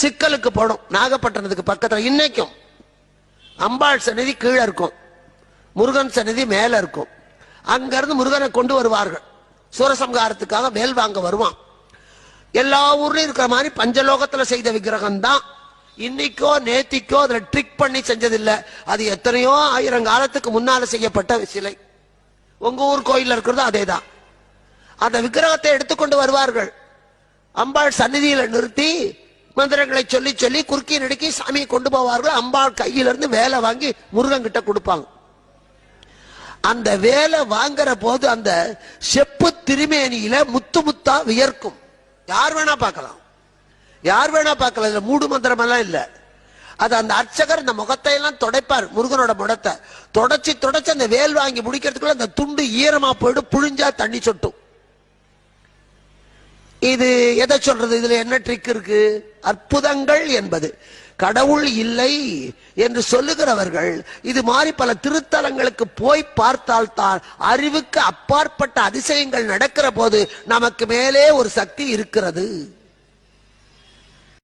சிக்கலுக்கு போனோம் நாகப்பட்டினத்துக்கு பக்கத்தில் இன்னைக்கும் அம்பாள் சன்னதி கீழே இருக்கும். முருகன் சன்னதி மேலே இருக்கும். அங்கிருந்து முருகனை கொண்டு வருவார்கள். சூரசம்ஹாரத்துக்காக மேல் வாங்க வருவான். எல்லா ஊர்லயும் இருக்கிற மாதிரி பஞ்சலோகத்துல செய்த விக்கிரகம் தான் இன்னைக்கோ நேத்திக்கோ அதுல ட்ரிக் பண்ணி செஞ்சதில்லை. அது எத்தனையோ ஆயிரம் காலத்துக்கு முன்னால செய்யப்பட்ட சிலை. உங்க ஊர் கோயில்ல இருக்கிறது அதேதான். அந்த விக்கிரகத்தை எடுத்துக்கொண்டு வருவார்கள். அம்பாள் சந்நிதியில நிறுத்தி மந்திரங்களை சொல்லி சொல்லி குறுக்கி நடுக்கி சாமியை கொண்டு போவார்கள் அம்பாள் கையிலிருந்து வேலை வாங்கி முருகன் கிட்ட கொடுப்பாங்க. அந்த வேலை வாங்குற போது அந்த செப்பு திருமேனியில முத்து முத்தா வியர்க்கும். யார் வேணா பார்க்கலாம். யார் வேணா பார்க்கலாம். இதுல மூடு மந்திரம் எல்லாம் இல்ல. அது அந்த அர்ச்சகர் இந்த முகத்தை எல்லாம் துடைப்பார் முருகனோட முடத்தை தொடச்சி தொடச்சி அந்த வேல் வாங்கி முடிக்கிறதுக்குள்ள அந்த துண்டு ஈரமா போயிடும் புழிஞ்சா தண்ணி சொட்டும். இது எதை சொல்றது? இதுல என்ன ட்ரிக் இருக்கு? அற்புதங்கள் என்பது. கடவுள் இல்லை என்று சொல்லுகிறவர்கள் இது மாதிரி பல திருத்தலங்களுக்கு போய் பார்த்தால்தான் அறிவுக்கு அப்பாற்பட்ட அதிசயங்கள் நடக்கிற போது நமக்கு மேலே ஒரு சக்தி இருக்கிறது.